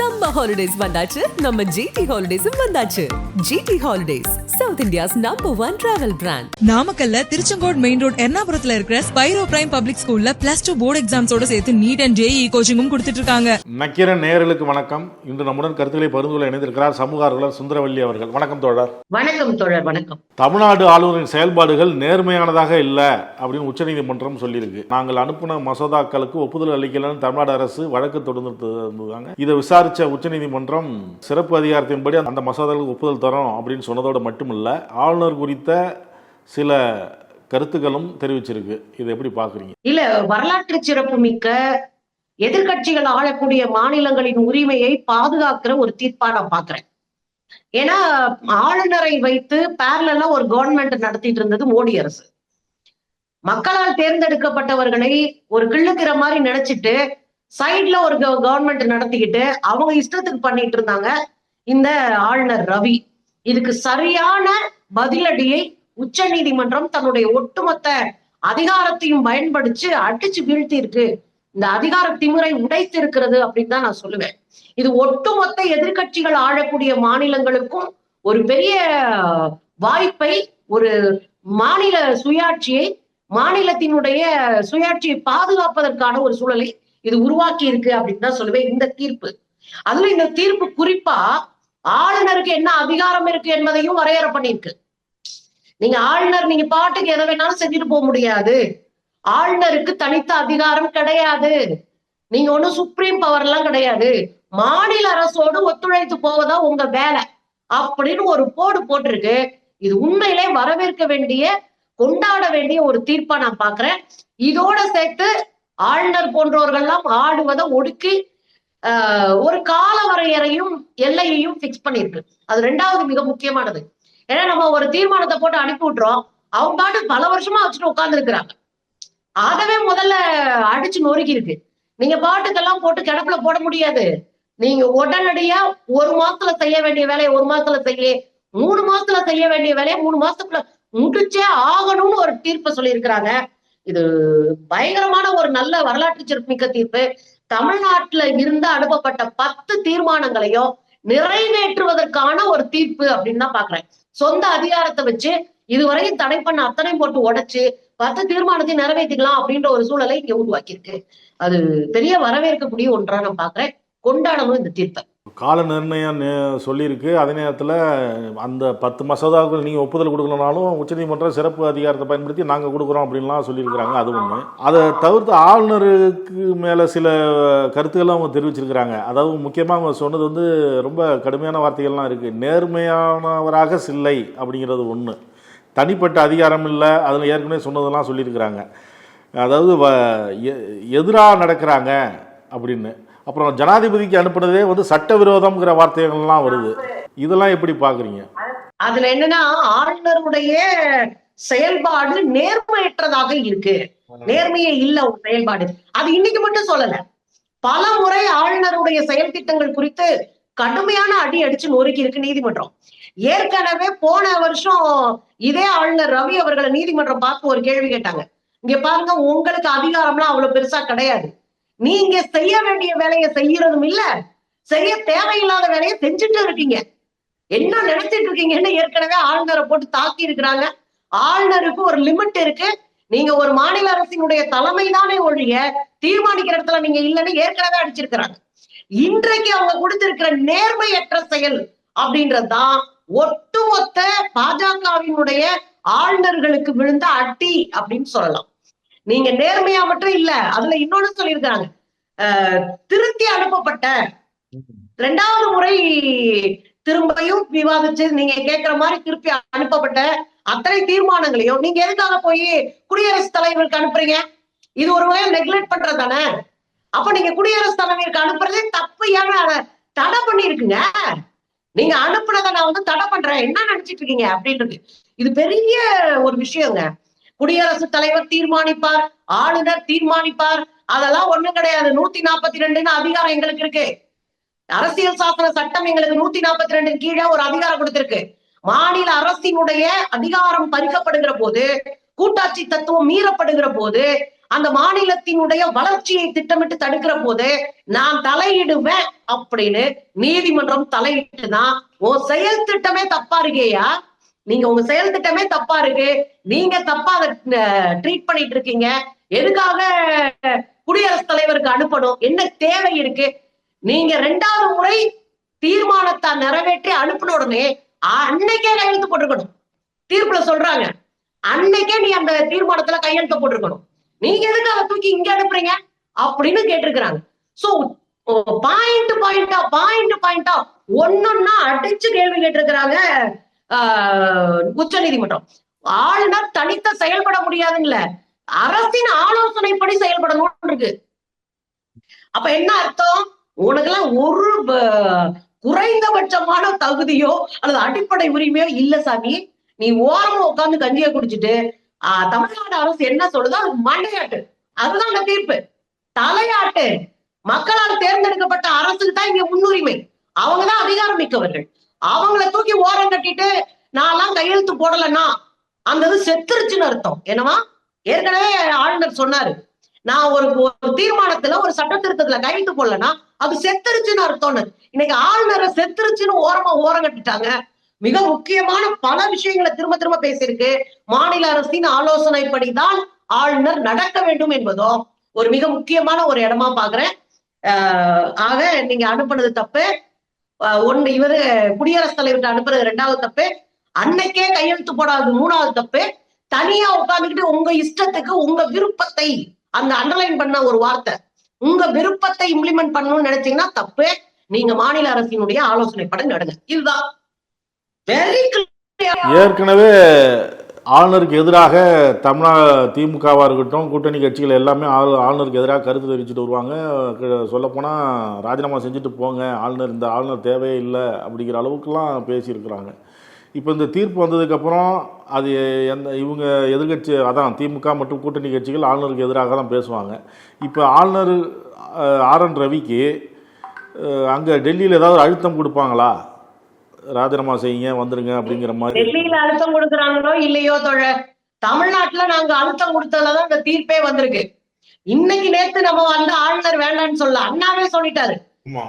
summer holidays வந்தாச்சு. நம்ம GT ஹாலிடேஸும் வந்தாச்சு. GT holidays south India's number one travel brand நாமக்கல்ல திருச்செங்கோடு மெயின் ரோட் எர்ணாபுரத்துல இருக்கிற ஸ்பைரோ பிரைம் பப்ளிக் ஸ்கூல்ல பிளஸ் டூ போர்டு எக்ஸாம்ஸோட சேர்த்து நீட் அண்ட் ஜேஇ கோச்சிங்கும் கொடுத்துட்டு இருக்காங்க நக்கிரன் நேயர்களுக்கு வணக்கம். இன்று நம்முடன் கருத்துக்களை பகிர்ந்து கொள்ள இணைந்திருக்கிறார் சமூக ஆர்வலர் சுந்தரவல்லி அவர்கள். வணக்கம் தோழர். வணக்கம் தோழர் வணக்கம். தமிழ்நாடு ஆளுநரின் செயல்பாடுகள் நேர்மையானதாக இல்லை அப்படின்னு உச்சநீதிமன்றம் சொல்லியிருக்கு. நாங்கள் அனுப்பின மசோதாக்களுக்கு ஒப்புதல் அளிக்கலன்னு தமிழ்நாடு அரசு வழக்கு தொடர்ந்து இருந்தாங்க இதை விசாரித்த உச்சநீதிமன்றம் சிறப்பு அதிகாரத்தின்படி அந்த மசோதாவுக்கு ஒப்புதல் தரோம் அப்படின்னு சொன்னதோடு மட்டுமில்ல ஆளுநர் குறித்த சில கருத்துக்களும் தெரிவிச்சிருக்கு. இதை எப்படி பாக்குறீங்க இல்ல வரலாற்று சிறப்பு மிக்க எதிர்க்கட்சிகள் ஆளக்கூடிய மாநிலங்களின் உரிமையை பாதுகாக்கிற ஒரு தீர்ப்பா நான் பாக்குறேன் ஏன்னா ஆளுநரை வைத்து பேரலா ஒரு கவர்மெண்ட் நடத்திட்டு இருந்தது மோடி அரசு. மக்களால் தேர்ந்தெடுக்கப்பட்டவர்களை ஒரு கிள்ளுக்கிற மாதிரி நினைச்சிட்டு சைட்ல ஒரு கவர்மெண்ட் நடத்திக்கிட்டு அவங்க இஷ்டத்துக்கு பண்ணிட்டு இருந்தாங்க. இந்த ஆளுநர் ரவி. இதுக்கு சரியான பதிலடியை உச்ச நீதிமன்றம் தன்னுடைய ஒட்டுமொத்த அதிகாரத்தையும் பயன்படுத்தி அடிச்சு வீழ்த்தி இருக்கு இந்த அதிகார திமுறை உடைத்து இருக்கிறது அப்படின்னு தான் நான் சொல்லுவேன். இது ஒட்டுமொத்த எதிர்க்கட்சிகள் ஆழக்கூடிய மாநிலங்களுக்கும் ஒரு பெரிய வாய்ப்பை ஒரு மாநில சுயாட்சியை மாநிலத்தினுடைய சுயாட்சியை பாதுகாப்பதற்கான ஒரு சூழலை இது உருவாக்கி இருக்கு அப்படின்னு தான் சொல்லுவேன் இந்த தீர்ப்பு. அதுல இந்த தீர்ப்பு குறிப்பா ஆளுநருக்கு என்ன அதிகாரம் இருக்கு என்பதையும் வரையறை பண்ணியிருக்கு. நீங்க ஆளுநர் நீங்க பாட்டுக்கு எதை வேணாலும் செஞ்சுட்டு போக முடியாது. ஆளுநருக்கு தனித்த அதிகாரம் கிடையாது. நீங்க ஒண்ணும் சுப்ரீம் பவர் எல்லாம் கிடையாது. மாநில அரசோடு ஒத்துழைத்து போவதா உங்க வேலை. அப்படின்னு ஒரு போடு போட்டிருக்கு. இது உண்மையிலே வரவேற்க வேண்டிய கொண்டாட வேண்டிய ஒரு தீர்ப்பா நான் பாக்குறேன். இதோட சேர்த்து ஆளுநர் போன்றவர்கள்லாம் ஆடுவதை ஒடுக்கி ஆஹ் ஒரு கால வரையறையும் எல்லையையும் பிக்ஸ் பண்ணிருக்கு அது ரெண்டாவது மிக முக்கியமானது. ஏன்னா நம்ம ஒரு தீர்மானத்தை போட்டு அனுப்பி விட்டுறோம். அவங்க பாட்டு பல வருஷமா வச்சுட்டு உட்கார்ந்து இருக்கிறாங்க அதவே முதல்ல அடிச்சு நொறுக்கி இருக்கு. நீங்க பாட்டுக்கெல்லாம் போட்டு கிடப்புல போட முடியாது. நீங்க உடனடியா ஒரு மாசத்துல செய்ய வேண்டிய வேலையை ஒரு மாசத்துல செய்ய மூணு மாசத்துல செய்ய வேண்டிய வேலையை மூணு மாசத்துக்குள்ள முடிச்சே ஆகணும்னு ஒரு தீர்ப்பை சொல்லியிருக்கிறாங்க. இது பயங்கரமான ஒரு நல்ல வரலாற்று சிறப்புமிக்க தீர்ப்பு. தமிழ்நாட்டுல இருந்து அனுப்பப்பட்ட பத்து தீர்மானங்களையும் நிறைவேற்றுவதற்கான ஒரு தீர்ப்பு அப்படின்னு தான் பாக்குறேன். சொந்த அதிகாரத்தை வச்சு இதுவரையும் தடை பண்ண அத்தனை போட்டு உடைச்சு பத்து தீர்மானத்தை நிறைவேற்றிக்கலாம் அப்படின்ற ஒரு சூழலை இங்க உருவாக்கியிருக்கு. அது பெரிய வரவேற்கக்கூடிய ஒன்றா நான் பாக்குறேன். கொண்டாடணும் இந்த தீர்ப்பை. கால நிர்ணயம் சொல்லியிருக்கு. அதே நேரத்தில் அந்த பத்து மசோதாவுக்கு நீங்கள் ஒப்புதல் கொடுக்கலனாலும் உச்சநீதிமன்றம் சிறப்பு அதிகாரத்தை பயன்படுத்தி நாங்கள் கொடுக்குறோம் அப்படின்லாம் சொல்லியிருக்கிறாங்க. அது ஒன்று அதை தவிர்த்து ஆளுநருக்கு மேலே சில கருத்துக்கள்லாம் அவங்க தெரிவிச்சிருக்கிறாங்க. அதாவது முக்கியமாக அவங்க சொன்னது வந்து ரொம்ப கடுமையான வார்த்தைகள்லாம் இருக்குது நேர்மையானவராக சில்லை அப்படிங்கிறது ஒன்று தனிப்பட்ட அதிகாரம் இல்லை. அதில் ஏற்கனவே சொன்னதெல்லாம் சொல்லியிருக்கிறாங்க. அதாவது எதிராக நடக்கிறாங்க அப்படின்னு. அப்புறம் ஜனாதிபதிக்கு அனுப்புனதே வந்து சட்டவிரோதம்ங்கிற வார்த்தைகள்லாம் வருது. இதெல்லாம் எப்படி பார்க்குறீங்க? அதுல என்னன்னா ஆளுநருடைய செயல்பாடு நேர்மையற்றதாக இருக்கு. நேர்மையே இல்ல ஒரு செயல்பாடு. அது இன்னைக்கு மட்டும் சொல்லல. பல முறை ஆளுநருடைய செயல் திட்டங்கள் குறித்து கடுமையான அடி அடிச்சு நொறுக்கி இருக்கு நீதிமன்றம். ஏற்கனவே போன வருஷம் இதே ஆளுநர் ரவி அவர்களை நீதிமன்றம் பார்த்து ஒரு கேள்வி கேட்டாங்க. இங்க பாருங்க உங்களுக்கு அதிகாரம்லாம் அவ்வளவு பெருசா கிடையாது. நீங்க செய்ய வேண்டிய வேலையை செய்யறதும் இல்ல. செய்ய தேவையில்லாத வேலையை செஞ்சுட்டு இருக்கீங்க. என்ன நினைச்சிட்டு இருக்கீங்கன்னு ஏற்கனவே ஆளுநரை போட்டு தாக்கி இருக்கிறாங்க. ஆளுநருக்கு ஒரு லிமிட் இருக்கு. நீங்க ஒரு மாநில அரசினுடைய தலைமை தானே ஒழிய தீர்மானிக்கிற இடத்துல நீங்க இல்லைன்னு ஏற்கனவே அடிச்சிருக்கிறாங்க. இன்றைக்கு அவங்க கொடுத்திருக்கிற நேர்மையற்ற செயல் அப்படின்றதுதான் ஒட்டுமொத்த பாஜகவினுடைய ஆளுநர்களுக்கு விழுந்த அடி அப்படின்னு சொல்லலாம். நீங்க நேர்மையா மட்டும் இல்ல அதுல இன்னொன்னு சொல்லியிருக்காங்க திருத்தி அனுப்பப்பட்ட ரெண்டாவது முறை திரும்பியும் விவாதிச்சு நீங்க கேட்கிற மாதிரி திருப்பி அனுப்பப்பட்ட அத்தனை தீர்மானங்களையும் நீங்க எதுக்காக போய் குடியரசுத் தலைவருக்கு அனுப்புறீங்க? இது ஒரு வகையை நெக்லெக்ட் பண்றது தானே அப்ப நீங்க குடியரசுத் தலைவருக்கு அனுப்புறதே தப்பு. ஏன்னா தடை பண்ணிருக்குங்க நீங்க அனுப்புனதை நான் வந்து தடை பண்றேன். என்ன நினைச்சிட்டு இருக்கீங்க? அப்படின்றது. இது பெரிய ஒரு விஷயங்க. குடியரசுத் தலைவர் தீர்மானிப்பார் ஆளுநர் தீர்மானிப்பார். அதெல்லாம் ஒண்ணும் கிடையாது. நூத்தி நாற்பத்தி ரெண்டுன்னு அதிகாரம் எங்களுக்கு இருக்கு. அரசியல் சாசன சட்டம் எங்களுக்கு நூத்தி நாற்பத்தி ரெண்டு கீழே ஒரு அதிகாரம் கொடுத்திருக்கு. மாநில அரசினுடைய அதிகாரம் பறிக்கப்படுகிற போது கூட்டாட்சி தத்துவம் மீறப்படுகிற போது அந்த மாநிலத்தினுடைய வளர்ச்சியை திட்டமிட்டு தடுக்கிற போது நான் தலையிடுவேன் அப்படின்னு நீதிமன்றம் தலையிட்டுதான் உன் செயல் திட்டமே தப்பா இருக்கேயா? நீங்க உங்க செயல் திட்டமே தப்பா இருக்கு. நீங்க தப்பா அதை ட்ரீட் பண்ணிட்டு இருக்கீங்க. எதுக்காக குடியரசுத் தலைவருக்கு அனுப்பணும்? என்ன தேவை இருக்கு? நீங்க ரெண்டாவது முறை தீர்மானத்தை நிறைவேற்றி அனுப்பின உடனே அன்னைக்கே கையெழுத்து போட்டிருக்கணும். தீர்ப்புல சொல்றாங்க. அன்னைக்கே நீ அந்த தீர்மானத்துல கையெழுத்து போட்டிருக்கணும். நீங்க எதுக்கு அதை தூக்கி இங்க அனுப்புறீங்க? அப்படின்னு கேட்டிருக்கிறாங்க. சோ பாயிண்ட் பாயிண்டா பாயிண்ட் பாயிண்டா ஒன்னொன்னா அடிச்சு கேள்வி கேட்டிருக்கிறாங்க. உச்ச நீதிமன்றம் ஆளுநர் தனித்த செயல்பட முடியாதுங்கள. அரசின் ஆலோசனைப்படி செயல்படணும் இருக்கு அப்ப என்ன அர்த்தம்? உனக்கு எல்லாம் ஒரு குறைந்தபட்சமான தகுதியோ அல்லது அடிப்படை உரிமையோ இல்ல சாமி. நீ ஓரமா உட்கார்ந்து கஞ்சியை குடிச்சிட்டு ஆஹ், தமிழ்நாடு அரசு என்ன சொல்லுதோ அது மண்டையாட்டு. அதுதான் அந்த தீர்ப்பு. தலையாட்டு. மக்களால் தேர்ந்தெடுக்கப்பட்ட அரசுக்கு தான் இங்க முன்னுரிமை. அவங்கதான் அதிகாரம் மிக்கவர்கள். அவங்கள தூக்கி ஓரம் கட்டிட்டு நான் எல்லாம் கையெழுத்து போடலைன்னா அந்த இது செத்துருச்சுன்னு அர்த்தம். என்னவா? ஏற்கனவே ஆளுநர் சொன்னாரு நான் ஒரு ஒரு தீர்மானத்துல ஒரு சட்ட திருத்தத்துல கையெழுத்து போடலன்னா அது செத்துருச்சுன்னு அர்த்தம்னு. இன்னைக்கு ஆளுநரை செத்துருச்சுன்னு ஓரமா ஓரம் கட்டிட்டாங்க. மிக முக்கியமான பல விஷயங்களை திரும்ப திரும்ப பேசியிருக்கு. மாநில அரசின் ஆலோசனைப்படிதான் ஆளுநர் நடக்க வேண்டும் என்பதும் ஒரு மிக முக்கியமான ஒரு இடமா பாக்குறேன் ஆஹ் ஆக நீங்க அனுப்புனது தப்பு. ஒன்று இவரு குடியரசுத் தலைவர்கிட்ட அனுப்புறது ரெண்டாவது தப்பு. அன்னைக்கே கையெழுத்து போடாது. மூணாவது தப்பு. தனியா உட்காந்துக்கிட்டு உங்க இஷ்டத்துக்கு உங்க விருப்பத்தை அந்த அண்டர்லைன் பண்ண ஒரு வார்த்தை. உங்க விருப்பத்தை இம்ப்ளிமெண்ட் பண்ணணும்னு நினைச்சீங்கன்னா தப்பு. நீங்க மாநில அரசினுடைய ஆலோசனை படம் நடுங்க. இதுதான். வெரி ஏற்கனவே ஆளுநருக்கு எதிராக தமிழா திமுகவாக இருக்கட்டும் கூட்டணி கட்சிகள் எல்லாமே ஆளு ஆளுநருக்கு எதிராக கருத்து தெரிவிச்சுட்டு வருவாங்க. சொல்லப்போனால் ராஜினாமா செஞ்சுட்டு போங்க. ஆளுநர் இந்த ஆளுநர் தேவையே இல்லை அப்படிங்கிற அளவுக்குலாம் பேசியிருக்கிறாங்க. இப்போ இந்த தீர்ப்பு வந்ததுக்கப்புறம் அது எந்த இவங்க எதிர்கட்சி அதான் திமுக மற்றும் கூட்டணி கட்சிகள் ஆளுநருக்கு எதிராக தான் பேசுவாங்க. இப்போ ஆளுநர் ஆர் என் ரவிக்கு அங்கே டெல்லியில் ஏதாவது அழுத்தம் கொடுப்பாங்களா? ராஜினாமா செய்யுங்க வந்துருங்க அப்படிங்கிற மாதிரி. டெல்லியில அழுத்தம் கொடுக்குறாங்களோ இல்லையோ தோழ தமிழ்நாட்டுல நாங்க அழுத்தம் கொடுத்ததுலதான் இந்த தீர்ப்பே வந்திருக்கு. இன்னைக்கு நேத்து நம்ம வந்து ஆளுநர் வேண்டாம்னு சொல்ல அண்ணாவே சொல்லிட்டாரு.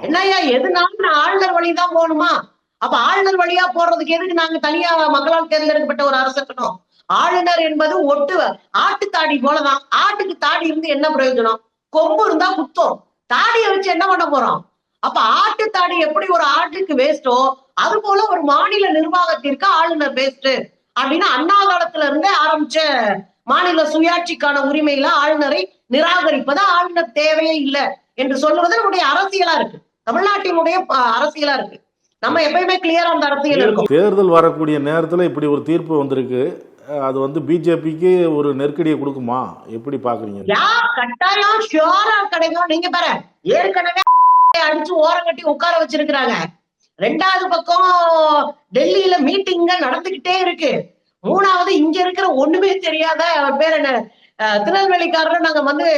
என்னய்யா எதுனாலும் நான் ஆளுநர் வழிதான் போகணுமா? அப்ப ஆளுநர் வழியா போறதுக்கு எதுக்கு நாங்க தனியா மக்களால் தேர்ந்தெடுக்கப்பட்ட ஒரு அரசு இருக்கணும் ஆளுநர் என்பது ஒட்டு ஆட்டு தாடி போலதான். ஆட்டுக்கு தாடி இருந்து என்ன பிரயோஜனம்? கொம்பு இருந்தா குத்தம். தாடியை வச்சு என்ன பண்ண போறோம்? அப்ப ஆட்டு தாடி எப்படி ஒரு ஆட்டுக்கு வேஸ்டோ அது போல ஒரு மாநில நிர்வாகத்திற்கு ஆளுநர் வேஸ்ட் அப்படின்னு அண்ணா காலத்துல இருந்தே ஆரம்பிச்ச மாநில சுயாட்சிக்கான உரிமையில ஆளுநரை நிராகரிப்பது ஆளுநர் தேவையே இல்லை என்று சொல்லுவது நம்முடைய அரசியலா இருக்கு. தமிழ்நாட்டினுடைய அரசியலா இருக்கு. நம்ம எப்பயுமே கிளியரா அந்த அரசியல் இருக்கும். தேர்தல் வரக்கூடிய நேரத்தில் இப்படி ஒரு தீர்ப்பு வந்திருக்கு. அது வந்து பிஜேபிக்கு ஒரு நெருக்கடியை கொடுக்குமா? எப்படி பாக்குறீங்க? கட்டாயம் ஷியோரா கிடைக்கும். நீங்க பாரு ஏற்கனவே அடிச்சு ஓரம் கட்டி உட்கார வச்சிருக்கிறாங்க. ரெண்டாவது பக்கம் டெல்லியில மீட்டிங்க நடந்துகிட்டே இருக்கு. மூணாவது இங்க இருக்கிற ஒண்ணுமே தெரியாத அவர் பேர் என்ன? திருநெல்வேலிக்காரர் நாங்க வந்து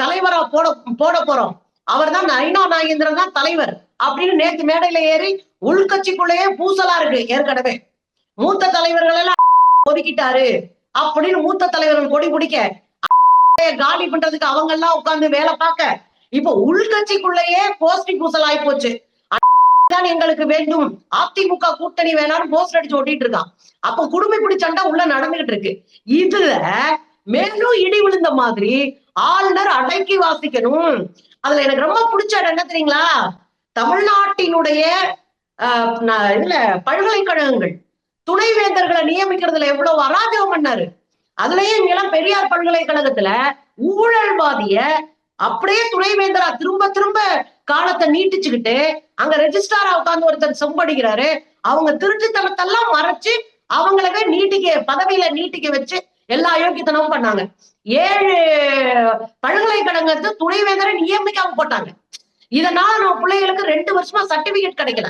தலைவரா போட போட போறோம். அவர் தான் ஐநா நாகேந்திரன் தான் தலைவர் அப்படின்னு நேத்து மேடையில ஏறி உள்கட்சிக்குள்ளேயே பூசலா இருக்கு ஏற்கனவே. மூத்த தலைவர்கள் எல்லாம் ஒதுக்கிட்டாரு அப்படின்னு மூத்த தலைவர்கள் கொடி பிடிக்க காலி பண்றதுக்கு அவங்க எல்லாம் உட்கார்ந்து வேலை பார்க்க இப்ப உள்கட்சிக்குள்ளேயே போஸ்டிங் பூசல் ஆகி போச்சு. தான் எங்களுக்கு வேண்டும். அதிமுக கூட்டணி வேணாலும் போஸ்ட் அடிச்சு ஓட்டிட்டு இருக்கான் அப்ப குடும்பிப்பிடி சண்டை உள்ள நடந்துகிட்டு இருக்கு. இதுல மேலும் இடி விழுந்த மாதிரி ஆளுநர் அடக்கி வாசிக்கணும். அதுல எனக்கு ரொம்ப பிடிச்ச இடம் என்ன தெரியுங்களா? தமிழ்நாட்டினுடைய ஆஹ், இதுல பல்கலைக்கழகங்கள். துணைவேந்தர்களை நியமிக்கிறதுல எவ்வளவு அராஜகம் பண்ணாரு. அதுலயே இங்கெல்லாம் பெரியார் பல்கலைக்கழகத்துல ஊழல்வாதிய அப்படியே துணைவேந்தரா திரும்ப திரும்ப காலத்தை நீட்டிச்சுக்கிட்டு அங்க ரெஜிஸ்டாரா உட்கார்ந்து ஒருத்தர் செம்படிக்கிறாரு. அவங்க திருட்டுத்தனத்தெல்லாம் மறைச்சு அவங்களவே நீட்டிக்க பதவியில நீட்டிக்க வச்சு எல்லா அயோக்கியத்தனமும் பண்ணாங்க. ஏழு பல்கலைக்கழகத்து துணைவேந்தரை நியமிக்காம போட்டாங்க. இதனால நம்ம பிள்ளைகளுக்கு ரெண்டு வருஷமா சர்டிபிகேட் கிடைக்கல.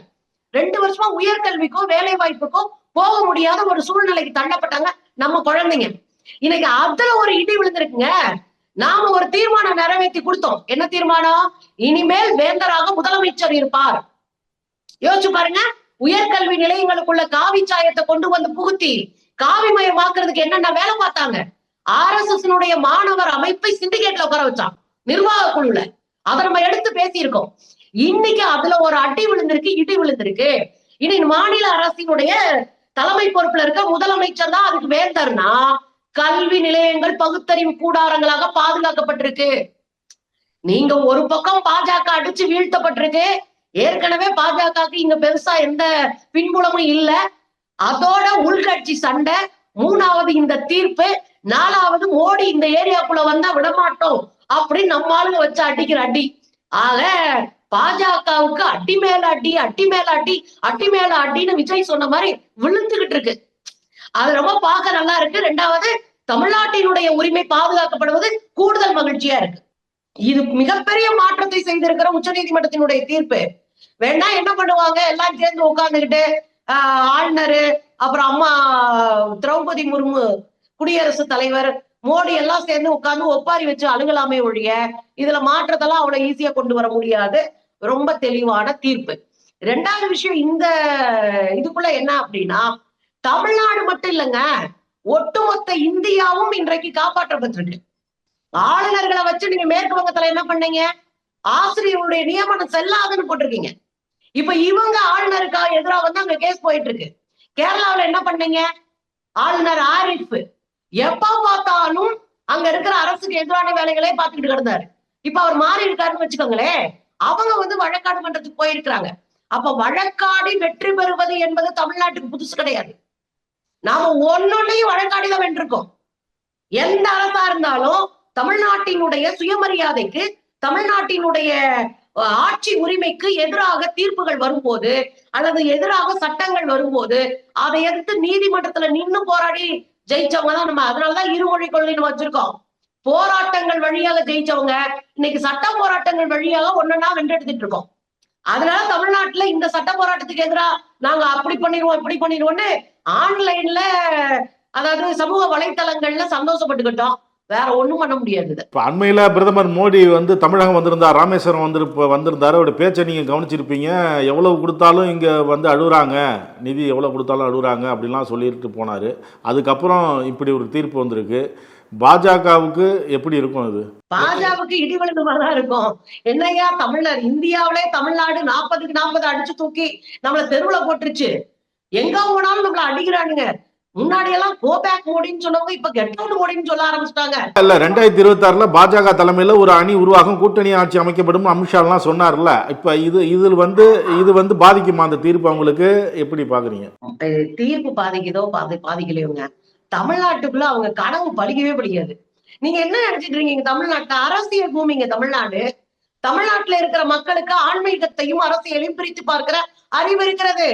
ரெண்டு வருஷமா உயர்கல்விக்கோ வேலை வாய்ப்புக்கோ போக முடியாத ஒரு சூழ்நிலைக்கு தள்ளப்பட்டாங்க நம்ம குழந்தைங்க. இன்னைக்கு அதுல ஒரு இடி விழுந்திருக்குங்க. நாம ஒரு தீர்மானம் நிறைவேற்றி கொடுத்தோம். என்ன தீர்மானம்? இனிமேல் வேந்தராக முதலமைச்சர் இருப்பார். யோசிச்சு பாருங்க உயர்கல்வி நிலையங்களுக்குள்ள காவி சாயத்தை கொண்டு வந்து புகுத்தி காவிமயமாக்குறதுக்கு என்னென்ன வேலை பார்த்தாங்க? ஆர்எஸ்எஸ் மாணவர் அமைப்பை சிண்டிகேட்ல உட்கார வச்சான் நிர்வாக குழுல. அதை நம்ம எடுத்து பேசியிருக்கோம். இன்னைக்கு அதுல ஒரு அடி விழுந்திருக்கு இடி விழுந்திருக்கு. இனி மாநில அரசினுடைய தலைமை பொறுப்புல இருக்க முதலமைச்சர் தான் அதுக்கு வேந்தர்னா கல்வி நிலையங்கள் பகுத்தறிவு கூடாரங்களாக பாதுகாக்கப்பட்டிருக்கு. நீங்க ஒரு பக்கம் பாஜக அடிச்சு வீழ்த்தப்பட்டிருக்கு. ஏற்கனவே பாஜகவுக்கு இங்க பெருசா எந்த பின்புலமும் இல்ல. அதோட உள்கட்சி சண்டை மூணாவது இந்த தீர்ப்பு நாலாவது மோடி இந்த ஏரியாக்குள்ள வந்தா விடமாட்டோம் அப்படின்னு நம்ம ஆளுங்க வச்சு அடிக்கிற அடி. ஆக பாஜகவுக்கு அடி மேல அடி அடி மேல அடி அடி மேல அடின்னு விஜய் சொன்ன மாதிரி விழுந்துகிட்டு இருக்கு. அது ரொம்ப பார்க்க நல்லா இருக்கு. ரெண்டாவது தமிழ்நாட்டினுடைய உரிமை பாதுகாக்கப்படுவது கூடுதல் மகிழ்ச்சியா இருக்கு. இது மிகப்பெரிய மாற்றத்தை செய்திருக்கிற உச்சநீதிமன்றத்தினுடைய தீர்ப்பு. வேணா என்ன பண்ணுவாங்க? எல்லாம் சேர்ந்து உட்கார்ந்துகிட்டு ஆஹ் ஆளுநரு அப்புறம் அம்மா திரௌபதி முர்மு குடியரசு தலைவர் மோடி எல்லாம் சேர்ந்து உட்கார்ந்து ஒப்பாரி வச்சு அழுகலாமே ஒழிய இதுல மாற்றத்தெல்லாம் அவ்வளவு ஈஸியா கொண்டு வர முடியாது. ரொம்ப தெளிவான தீர்ப்பு. ரெண்டாவது விஷயம் இந்த இதுக்குள்ள என்ன அப்படின்னா தமிழ்நாடு மட்டும் இல்லைங்க. ஒட்டுமொத்த இந்தியாவும் இன்றைக்கு காப்பாற்றப்பட்டிருக்கு. ஆளுநர்களை வச்சு நீங்க மேற்கு வங்கத்துல என்ன பண்ணீங்க? ஆசிரியருடைய நியமனம் செல்லாதுன்னு போட்டிருக்கீங்க. இப்ப இவங்க ஆளுநருக்கா எதிராக வந்து அங்க கேஸ் போயிட்டு இருக்கு கேரளாவுல என்ன பண்ணீங்க? ஆளுநர் ஆரிஃப். எப்ப பார்த்தாலும் அங்க இருக்கிற அரசுக்கு எதிரான வேலைகளே பார்த்துக்கிட்டு கிடந்தாரு. இப்ப அவர் மாறி இருக்காருன்னு வச்சுக்கோங்களேன் அவங்க வந்து வழக்காடு மன்றத்துக்கு போயிருக்கிறாங்க. அப்ப வழக்காடி வெற்றி பெறுவது என்பது தமிழ்நாட்டுக்கு புதுசு கிடையாது. நாம ஒன்னொன்னையும் வழக்காடி வென்றிருக்கோம். எந்த அரசா இருந்தாலும் தமிழ்நாட்டினுடைய சுயமரியாதைக்கு தமிழ்நாட்டினுடைய ஆட்சி உரிமைக்கு எதிராக தீர்ப்புகள் வரும்போது அல்லது எதிராக சட்டங்கள் வரும்போது அதை எதிர்த்து நீதிமன்றத்துல நின்னு போராடி ஜெயிச்சவங்க தான் நம்ம. அதனாலதான் இருமொழி கொள்கைன்னு வச்சிருக்கோம். போராட்டங்கள் வழியாக ஜெயிச்சவங்க இன்னைக்கு சட்ட போராட்டங்கள் வழியாக ஒன்னொன்னா வென்றெடுத்துட்டு இருக்கோம். அதனால தமிழ்நாட்டுல இந்த சட்ட போராட்டத்துக்கு எதிரா நாங்க அப்படி பண்ணிடுவோம் இப்படி பண்ணிடுவோம்னு ஆன்லைன்ல அதாவது சமூக வலைத்தளங்கள்ல சந்தோஷப்பட்டுக்கிட்டோம். வேற ஒண்ணும் பண்ண முடியாது. இப்போ அண்மையில் பிரதமர் மோடி வந்து தமிழகம் வந்திருந்தார் ராமேஸ்வரம் வந்திருப்ப வந்திருந்தார். அவருடைய பேச்சை நீங்கள் கவனிச்சிருப்பீங்க. எவ்வளவு கொடுத்தாலும் இங்கே வந்து அழுகுறாங்க. நிதி எவ்வளோ கொடுத்தாலும் அழுகுறாங்க அப்படிலாம் சொல்லிட்டு போனார். அதுக்கப்புறம் இப்படி ஒரு தீர்ப்பு வந்திருக்கு. பாஜகவுக்கு எப்படி இருக்கும் இது பாஜகவுக்கு இடி விழுந்து மாதிரிதான் இருக்கும். என்னையா தமிழ்நாடு இந்தியாவிலே தமிழ்நாடு நாற்பதுக்கு நாற்பது அடிச்சு தூக்கி நம்மள தெருவுல போட்டுருச்சு. எங்க போனாலும் நம்மள அடிக்கிறானுங்க. முன்னாடி எல்லாம் கோ பேக் மோடின்னு சொன்னவங்க இப்ப கெட் அவுட் மோடின்னு சொல்ல ஆரம்பிச்சிட்டாங்க. இல்ல ரெண்டாயிரத்தி இருபத்தாறுல பாஜக தலைமையில ஒரு அணி உருவாகும் கூட்டணி ஆட்சி அமைக்கப்படும் அமித்ஷாலாம் சொன்னார்ல. இப்ப இது இதில் வந்து இது வந்து பாதிக்குமா அந்த தீர்ப்பு அவங்களுக்கு? எப்படி பாக்குறீங்க? தீர்ப்பு பாதிக்குதோ பாதி பாதிக்கலையோங்க. தமிழ்நாட்டுக்குள்ள அவங்க கனவு பலிக்கவே படிக்காது நீங்க என்ன நினைச்சிட்டு இருக்கீங்க தமிழ்நாட்டுல அரசியல் பூமிங்க தமிழ்நாடு. தமிழ்நாட்டுல இருக்கிற மக்களுக்கு ஆன்மீகத்தையும் அரசியலையும் பிரித்து பார்க்கிற அறிவு இருக்கிறது.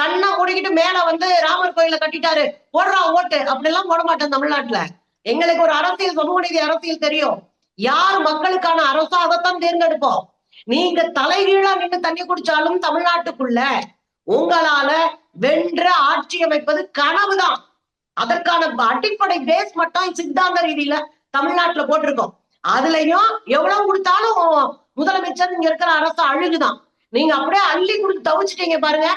கண்ணை மூடிக்கிட்டு மேல வந்து ராமர் கோயில கட்டிட்டாரு. போடுறா ஓட்டு. அப்படி எல்லாம் போட மாட்டேன் தமிழ்நாட்டுல. எங்களுக்கு ஒரு அரசியல் சமூக நீதி அரசியல் தெரியும். யார் மக்களுக்கான அரசோ அதைத்தான் தேர்ந்தெடுப்போம்? நீங்க தலைகீழா நின்று தண்ணி குடிச்சாலும் தமிழ்நாட்டுக்குள்ள உங்களால வென்ற ஆட்சி அமைப்பது கனவுதான். அதற்கான அடிப்படை பேஸ் மட்டும் சித்தாந்த ரீதியில தமிழ்நாட்டுல போட்டிருக்கோம். அதுலயும் எவ்வளவு கொடுத்தாலும் முதலமைச்சர் இங்க இருக்கிற அரசு அழுகுதான் நீங்க அப்படியே அள்ளி கொடுத்து தவிச்சிட்டீங்க பாருங்க.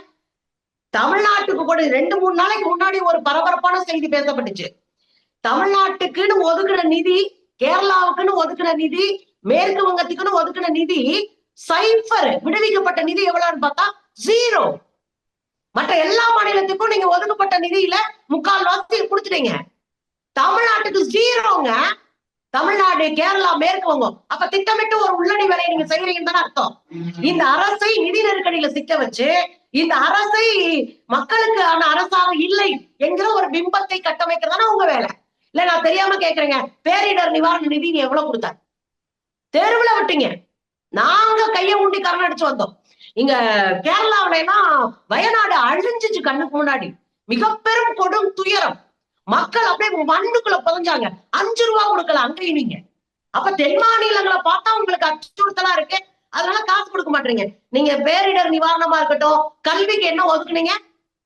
தமிழ்நாட்டுக்கு கூட ரெண்டு மூணு நாளைக்கு முன்னாடி ஒரு பரபரப்பான செய்தி பேசப்பட்டுச்சு. தமிழ்நாட்டுக்குன்னு ஒதுக்குன நிதி கேரளாவுக்குன்னு ஒதுக்குன நிதி மேற்கு வங்கத்துக்குன்னு ஒதுக்குன நிதி சைஃபர் விடுவிக்கப்பட்ட நிதி எவ்வளவுன்னு பார்த்தா ஜீரோ மற்ற எல்லா மாநிலத்துக்கும் நீங்க ஒதுக்கப்பட்ட நிதியில முக்கால் வாசி கொடுத்துட்டீங்க. தமிழ்நாட்டுக்கு ஜீரோங்க தமிழ்நாடு கேரளா மேற்கு வங்கம். அப்ப திட்டமிட்டு ஒரு உள்ளடி வேலையை நீங்க செய்யறீங்கன்னு தானே அர்த்தம். இந்த அரசை நிதி நெருக்கடியில சிக்க வச்சு இந்த அரசை மக்களுக்கான அரசாக இல்லை என்கிற ஒரு பிம்பத்தை கட்டமைக்கிறதான உங்க வேலை. இல்ல நான் தெரியாம கேக்குறேங்க. பேரிடர் நிவாரண நிதி நீ எவ்வளவு கொடுத்தாரு தெருவுல விட்டீங்க. நாங்க கைய ஊண்டி கரணம் அடிச்சு வந்தோம். இங்க கேரளாவுல எல்லாம் வயநாடு அழிஞ்சிச்சு கண்ணுக்கு முன்னாடி. மிக பெரும் கொடும் துயரம். மக்கள் அப்படியே மண்ணுக்குள்ள புதஞ்சாங்க. அஞ்சு ரூபா கொடுக்கல அங்கேயும் நீங்க. அப்ப தென் மாநிலங்களை பார்த்தா உங்களுக்கு அச்சுறுத்தலா இருக்கு. அதனால காசு கொடுக்க மாட்டீங்க. நீங்க பேரிடர் நிவாரணமா இருக்கட்டும் கல்விக்கு என்ன ஒதுக்குனீங்க?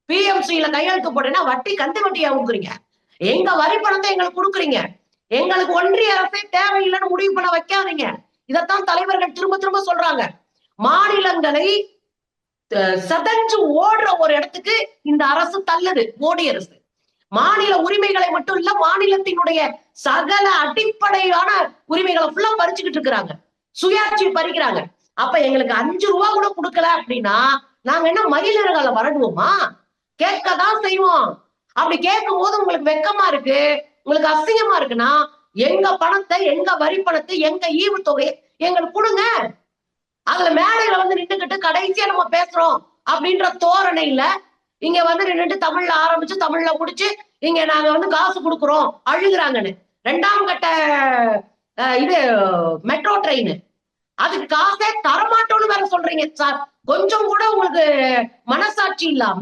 பிஎம்சியில கையெழுத்து போட்டீங்கன்னா வட்டி கந்து வட்டியா கொடுக்குறீங்க எங்க வரி பணத்தை எங்களுக்கு கொடுக்குறீங்க. எங்களுக்கு ஒன்றிய அரசே தேவையில்லைன்னு முடிவு பண்ண வைக்காதீங்க. இதைத்தான் தலைவர்கள் திரும்ப திரும்ப சொல்றாங்க. மாநிலங்களை சதஞ்சு ஓடுற ஒரு இடத்துக்கு இந்த அரசு தள்ளுது மோடி அரசு. மாநில உரிமைகளை மட்டும் இல்ல மாநிலத்தினுடைய சகல அடிப்படையான உரிமைகளை ஃபுல்லா பறிச்சுக்கிட்டு இருக்கிறாங்க. சுயாட்சி பறிக்கிறாங்க. அப்ப எங்களுக்கு அஞ்சு ரூபா கூட கொடுக்கல அப்படின்னா நாங்க என்ன மயிலிறகால வரடுவோமா கேட்கதான் செய்வோம். அப்படி கேட்கும் போது உங்களுக்கு வெக்கமா இருக்கு உங்களுக்கு அசிங்கமா இருக்குன்னா எங்க பணத்தை எங்க வரி பணத்தை எங்க ஈவு தொகையை எங்களுக்கு கொடுங்க. அதுல மேடையில வந்து நின்றுகிட்டு கடைசியா நம்ம பேசுறோம் அப்படின்ற தோரணையில இங்க வந்து நின்றுட்டு தமிழ்ல ஆரம்பிச்சு தமிழ்ல முடிச்சு இங்க நாங்க வந்து காசு கொடுக்குறோம் அழுகுறாங்கன்னு. ரெண்டாம் கட்ட இது மெட்ரோ ட்ரெயின். அதுக்கு காசே தரமாட்டோம்னு வேற சொல்றீங்க சார் கொஞ்சம் கூட உங்களுக்கு மனசாட்சி இல்லாம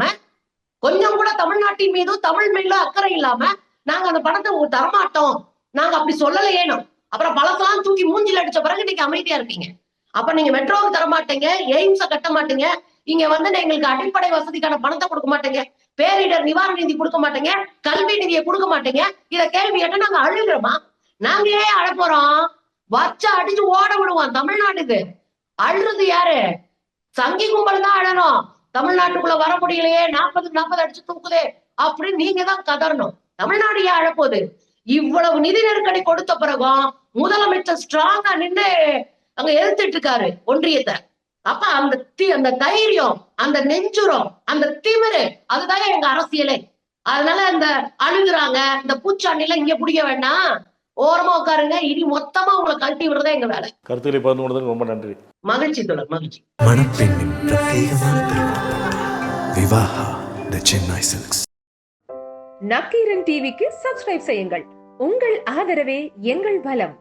கொஞ்சம் கூட தமிழ்நாட்டின் மீதும் தமிழ் மீதும் அக்கறை இல்லாம நாங்க அந்த பணத்தை உங்களுக்கு தரமாட்டோம். நாங்க அப்படி சொல்லலையேனும் அப்புறம் பழசெல்லாம் தூக்கி மூஞ்சில அடிச்ச பிறகு இன்னைக்கு அமைதியா இருக்கீங்க அப்ப நீங்க மெட்ரோவுக்கு தர மாட்டீங்க எய்ம்ஸ கட்ட மாட்டீங்க இங்க வந்து எங்களுக்கு அடிப்படை வசதிக்கான பணத்தை கொடுக்க மாட்டீங்க பேரிடர் நிவாரண நிதி கொடுக்க மாட்டீங்க கல்வி நிதியை கொடுக்க மாட்டீங்க இத கேள்வி கேட்டா நாங்க அழுகிறோமா? நாங்க ஏன் அழப்போறோம்? வச்ச அடிச்சு ஓட விடுவோம் தமிழ்நாடு இது அழுறது யாரு? சங்கி கும்பல் தான் அழணும். தமிழ்நாட்டுக்குள்ள வர முடியலையே நாற்பது நாற்பது அடிச்சு தூக்குதே அப்படின்னு நீங்க தான் கதறணும். தமிழ்நாடு ஏன் அழப்போகுது? இவ்வளவு நிதி நெருக்கடி கொடுத்த பிறகும் முதலமைச்சர் ஸ்ட்ராங்கா நின்னு அங்க எதிர்த்துட்டு இருக்காரு ஒன்றியத்தை. அப்ப அந்த தி- அந்த தைரியம் அந்த நெஞ்சுரம் அந்த திமிரு அதுதான் எங்க அரசியலே. அதனால இந்த அழுகுறாங்க இந்த பூச்சாண்டில இங்க பிடிக்க வேண்டாம். ஓரமா உட்காருங்க. இனி மொத்தமா உங்களை கழட்டி விடுறதே எங்க வேலை. கருத்துக்களை பகிர்ந்து கொண்டதுக்கு ரொம்ப நன்றி. மகிழ்ச்சி தொடர் மகிழ்ச்சி. மணப்பெண்ணின் பிரத்யேகமான விவாஹா த சென்னை சில்க்ஸ் நக்கீரன் டிவிக்கு சப்ஸ்கிரைப் செய்யுங்கள். உங்கள் ஆதரவே எங்கள் பலம்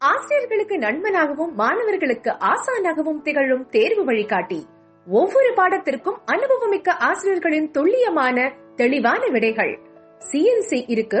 ஆசிரியர்களுக்கு நண்பனாகவும் மாணவர்களுக்கு ஆசானாகவும் திகழும் தேர்வு வழிகாட்டி. ஒவ்வொரு பாடத்திற்கும் அனுபவமிக்க ஆசிரியர்களின் துல்லியமான தெளிவான விடைகள். சிஎன்சி இருக்கு